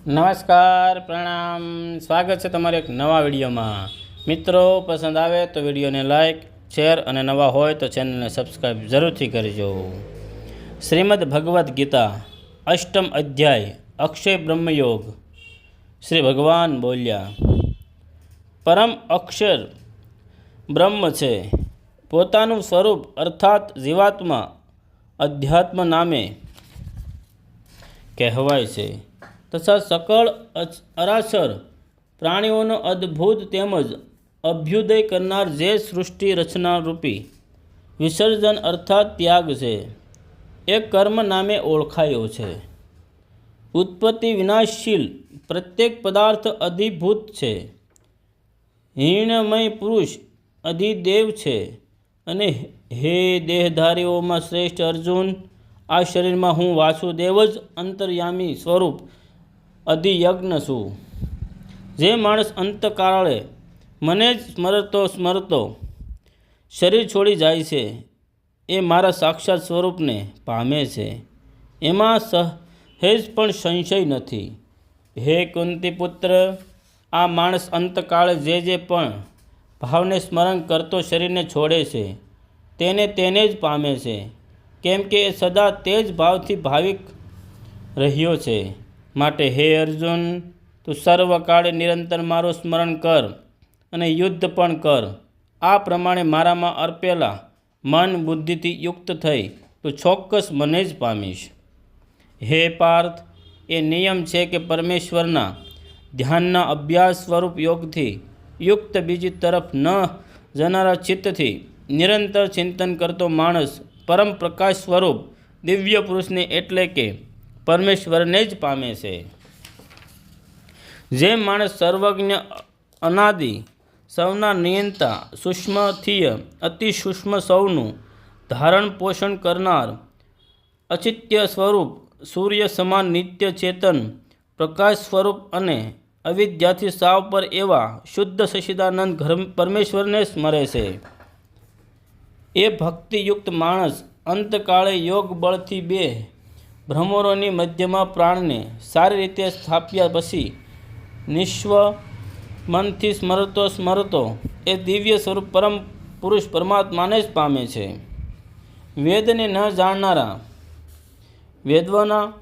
નમસ્કાર, પ્રણામ. સ્વાગત છે તમારે એક નવા વિડીયોમાં. મિત્રો, પસંદ આવે તો વિડીયોને લાઇક શેર અને નવા હોય તો ચેનલને સબસ્ક્રાઈબ જરૂરથી કરજો. શ્રીમદ ભગવદ્ ગીતા, અષ્ટમ અધ્યાય, અક્ષય બ્રહ્મયોગ. શ્રી ભગવાન બોલ્યા, પરમ અક્ષર બ્રહ્મ છે. પોતાનું સ્વરૂપ અર્થાત જીવાત્મા અધ્યાત્મ નામે કહેવાય છે. તથા સકળ અરાસર પ્રાણીઓનો અદ્ભુત તેમજ અભ્યુદય કરનાર જે સૃષ્ટિ રચના રૂપી વિસર્જન અર્થાત ત્યાગ છે, એ કર્મ નામે ઓળખાયો છે. ઉત્પત્તિ વિનાશશીલ પ્રત્યેક પદાર્થ અધિભૂત છે. હિણમય પુરુષ અધિદેવ છે અને હે દેહધારીઓમાં શ્રેષ્ઠ અર્જુન, આ શરીરમાં હું વાસુદેવ જ અંતર્યામી સ્વરૂપ અધિયજ્ઞ છું. જે માણસ અંતકાળે મને જ સ્મરતો સ્મરતો, શરીર છોડી જાય છે, એ મારા સાક્ષાત સ્વરૂપને પામે છે. એમાં સહેજ પણ સંશય નથી. હે કુંતી પુત્ર આ માણસ અંતકાળે જે જે પણ ભાવને સ્મરણ કરતો શરીરને છોડે છે, તેને તેને જ પામે છે, કેમ કે એ સદા તે જ ભાવથી ભાવિક રહ્યો છે. માટે, હે અર્જુન, તું સર્વકાળે નિરંતર મારું સ્મરણ કર અને યુદ્ધ પણ કર. આ પ્રમાણે મારામાં અર્પેલા મન બુદ્ધિથી યુક્ત થઈ તું ચોક્કસ મને જ પામીશ. હે પાર્થ, એ નિયમ છે કે પરમેશ્વરના ધ્યાનના અભ્યાસ સ્વરૂપ યોગથી યુક્ત બીજી તરફ ન જનારા ચિત્તથી નિરંતર ચિંતન કરતો માણસ પરમ પ્રકાશ સ્વરૂપ દિવ્ય પુરુષને એટલે કે પરમેશ્વરને જ પામે છે. જે માણસ સર્વજ્ઞ અનાદિ, સૌના નિયંતા સૂક્ષ્મથીય અતિ સૂક્ષ્મ સૌનું ધારણ પોષણ કરનાર અચિત્ય સ્વરૂપ સૂર્ય સમાન નિત્ય ચેતન, પ્રકાશ સ્વરૂપ અને અવિદ્યાથી સાવ પર એવા શુદ્ધ સશિદાનંદ પરમેશ્વરને સ્મરે છે. એ ભક્તિયુક્ત માણસ અંતકાળે યોગ બળથી બે ભ્રમરોની મધ્યમાં પ્રાણને સારી રીતે સ્થાપ્યા પછી નિશ્વ મનથી સ્મરતો સ્મરતો એ દિવ્ય સ્વરૂપ પરમ પુરુષ પરમાત્માને જ પામે છે. વેદને ન જાણનારા, વેદવના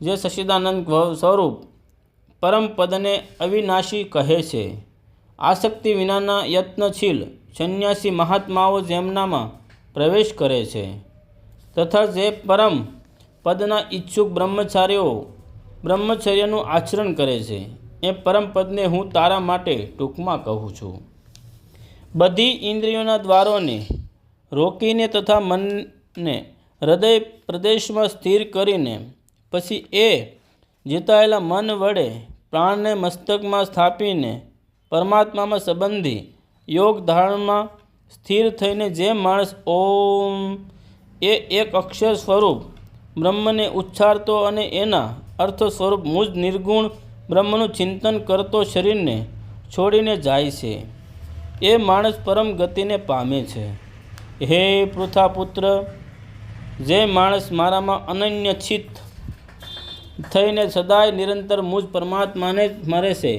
જે સશિદાનંદ સ્વરૂપ પરમ પદને અવિનાશી કહે છે. આસક્તિ વિનાના યત્નશીલ સંન્યાસી મહાત્માઓ જેમનામાં પ્રવેશ કરે છે, તથા જે પરમ પદના ઈચ્છુક બ્રહ્મચારીઓ બ્રહ્મચર્યનું આચરણ કરે છે. એ પરમ પદને હું તારા માટે ટૂંકમાં કહું છું. બધી ઇન્દ્રિયોના દ્વારોને રોકીને તથા મનને હૃદય પ્રદેશમાં સ્થિર કરીને પછી એ જીતાયેલા મન વડે પ્રાણને મસ્તકમાં સ્થાપીને પરમાત્મામાં સંબંધી યોગ ધારણમાં સ્થિર થઈને જે માણસ ઓમ એ એક અક્ષર સ્વરૂપ બ્રહ્મને ઉચ્ચારતો અને એના અર્થ સ્વરૂપ મુજ નિર્ગુણ બ્રહ્મનું ચિંતન કરતો શરીરને છોડીને જાય છે. એ માણસ પરમ ગતિને પામે છે. હે પૃથાપુત્ર, જે માણસ મારામાં અનન્ય છિત થઈને સદાય નિરંતર મુજ પરમાત્માને જ મરે છે,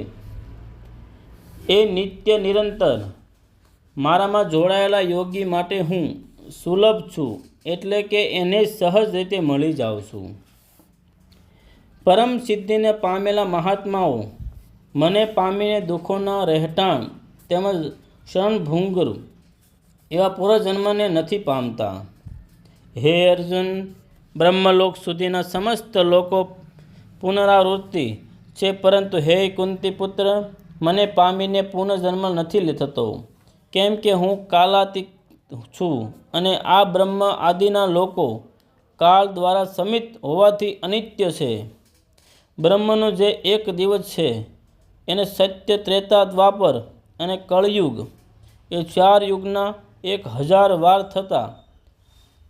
એ નિત્ય નિરંતર મારામાં જોડાયેલા યોગી માટે હું સુલભ છું. એટલે કે એને સહજ રીતે મળી જાઉં છું. પરમ સિદ્ધિને પામેલા મહાત્માઓ, મને પામીને દુઃખોના રહેઠાણ તેમજ શરણભૂંગર એવા પૂર્વજન્મને નથી પામતા. હે અર્જુન, બ્રહ્મલોક સુધીના સમસ્ત લોકો પુનરાવૃત્તિ છે, પરંતુ હે કુંતી પુત્ર મને પામીને પુનર્જન્મ નથી થતો. કેમ કે હું કાલાતીત છું અને આ બ્રહ્મ આદિના લોકો કાળ દ્વારા સમિત હોવાથી અનિત્ય છે. બ્રહ્મનો જે એક દિવસ છે, એને સત્ય ત્રેતા દ્વાપર અને કળયુગ એ ચાર યુગના એક હજાર વાર થતા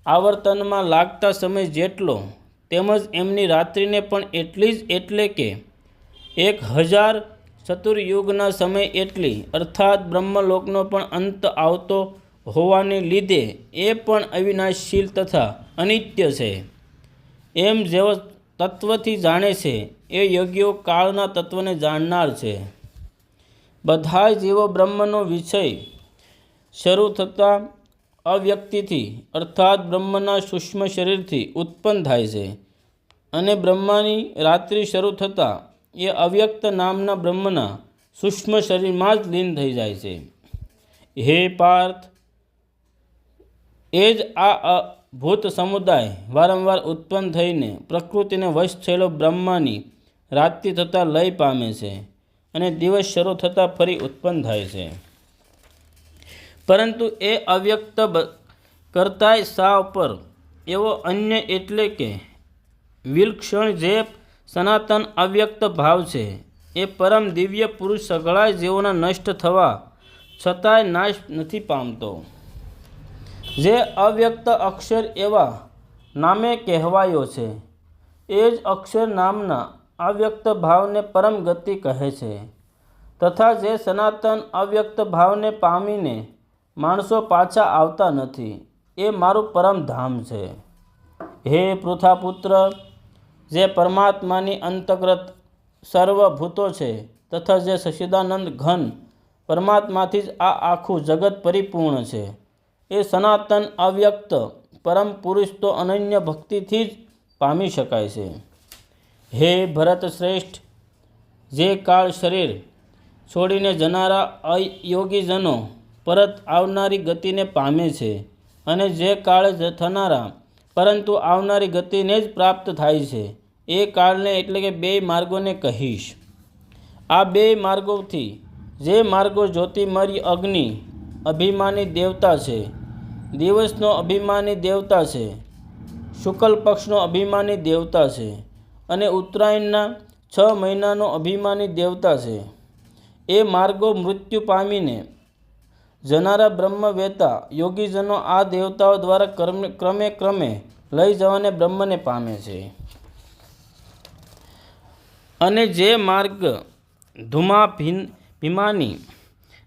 આવર્તનમાં લાગતા સમય જેટલો તેમજ એમની રાત્રિને પણ એટલી જ એટલે કે એક હજાર ચતુર્યુગના સમય એટલી. અર્થાત બ્રહ્મલોકનો પણ અંત આવતો હોવાને લીધે એ પણ અવિનાશશીલ તથા અનિત્ય છે. એમ જેવો તત્વથી જાણે છે, એ યોગ્યો કાળના તત્વને જાણનાર છે. બધા જીવો બ્રહ્મનો વિષય શરૂ થતાં અવ્યક્તિથી, અર્થાત બ્રહ્મના સૂક્ષ્મ શરીરથી ઉત્પન્ન થાય છે અને બ્રહ્માની રાત્રિ શરૂ થતાં એ અવ્યક્ત નામના બ્રહ્મના સૂક્ષ્મ શરીરમાં જ લીન થઈ જાય છે. હે પાર્થ એ જ આ અભૂત સમુદાય વારંવાર ઉત્પન્ન થઈને પ્રકૃતિને વશ થયેલો બ્રહ્માની રાત્રિ થતાં લય પામે છે અને દિવસ શરૂ થતાં ફરી ઉત્પન્ન થાય છે. પરંતુ એ અવ્યક્ત કરતાંય સાવ પર એવો અન્ય એટલે કે વિલક્ષણ જે સનાતન અવ્યક્ત ભાવ છે, એ પરમ દિવ્ય પુરુષ સઘળાય જેઓના નષ્ટ થવા છતાંય નાશ નથી પામતો. જે અવ્યક્ત અક્ષર એવા નામે કહેવાયો છે, એ જ અક્ષર નામના અવ્યક્ત ભાવને પરમ ગતિ કહે છે, તથા જે સનાતન અવ્યક્ત ભાવને પામીને માણસો પાછા આવતા નથી, એ મારું પરમ ધામ છે. હે પૃથાપુત્ર, જે પરમાત્માની અંતર્ગત સર્વભૂતો છે તથા જે સચિદાનંદ ઘન પરમાત્માથી જ આ આખું જગત પરિપૂર્ણ છે એ સનાતન અવ્યક્ત પરમ પુરુષ તો અનન્ય ભક્તિથી જ પામી શકાય છે. હે ભરત શ્રેષ્ઠ, જે કાળ શરીર છોડીને જનારા અયોગીજનો પરત આવનારી ગતિને પામે છે અને જે કાળ થનારા પરંતુ આવનારી ગતિને જ પ્રાપ્ત થાય છે, એ કાળને એટલે કે બે માર્ગોને કહીશ. આ બે માર્ગોથી જે માર્ગો જ્યોતિમર્ય અગ્નિ અભિમાની દેવતા છે દિવસનો અભિમાની દેવતા છે. શુક્લ પક્ષનો અભિમાની દેવતા છે અને ઉત્તરાયણના છ મહિનાનો અભિમાની દેવતા છે. એ માર્ગો મૃત્યુ પામીને જનારા બ્રહ્મવેતા યોગીજનો આ દેવતાઓ દ્વારા ક્રમે ક્રમે લઈ જવાને બ્રહ્મને પામે છે. અને જે માર્ગ ધુમા ભીન ભીમાની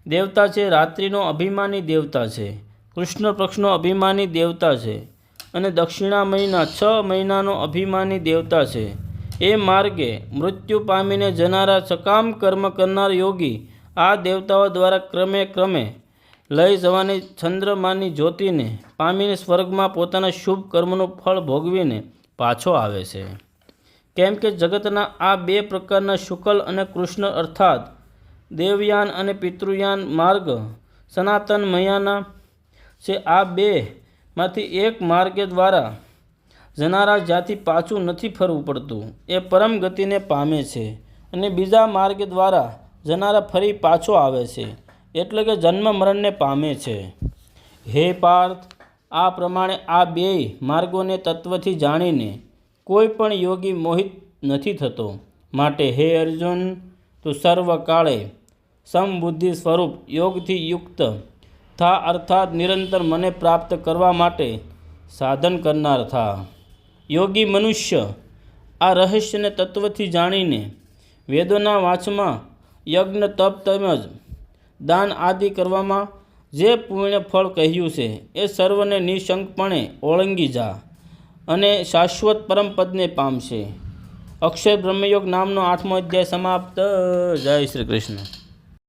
દેવતા છે, રાત્રિનો અભિમાની દેવતા છે. કૃષ્ણ પક્ષનો અભિમાની દેવતા છે અને દક્ષિણા મહિના છ મહિનાનો અભિમાની દેવતા છે. એ માર્ગે મૃત્યુ પામીને જનારા સકામ કર્મ કરનાર યોગી આ દેવતાઓ દ્વારા ક્રમે ક્રમે લઈ જવાની ચંદ્રમાની જ્યોતિને પામીને સ્વર્ગમાં પોતાના શુભ કર્મનું ફળ ભોગવીને પાછો આવે છે. કેમ કે જગતના આ બે પ્રકારના શુકલ અને કૃષ્ણ અર્થાત દેવયાન અને પિતૃયાન માર્ગ સનાતન મયાના છે આ બેમાંથી એક માર્ગે દ્વારા જનારા જ્યાંથી પાછું નથી ફરવું પડતું. એ પરમ ગતિને પામે છે અને બીજા માર્ગ દ્વારા જનારા ફરી પાછો આવે છે. એટલે કે જન્મ મરણને પામે છે. હે પાર્થ, આ પ્રમાણે આ બેય માર્ગોને તત્વથી જાણીને કોઈ પણ યોગી મોહિત નથી થતો. માટે હે અર્જુન, તું સર્વકાળે સમબુદ્ધિ સ્વરૂપ યોગથી યુક્ત થા અર્થાત નિરંતર મને પ્રાપ્ત કરવા માટે સાધન કરનાર થા. યોગી મનુષ્ય આ રહસ્યને તત્વથી જાણીને વેદોના વાંચમાં યજ્ઞ, તપ તેમજ દાન આદિ કરવામાં જે પુણ્ય ફળ કહ્યું છે, એ સર્વને નિશંકપણે ઓળંગી જા અને શાશ્વત પરમપદને પામશે. અક્ષય બ્રહ્મયોગ નામનો આઠમો અધ્યાય સમાપ્ત. જય શ્રી કૃષ્ણ.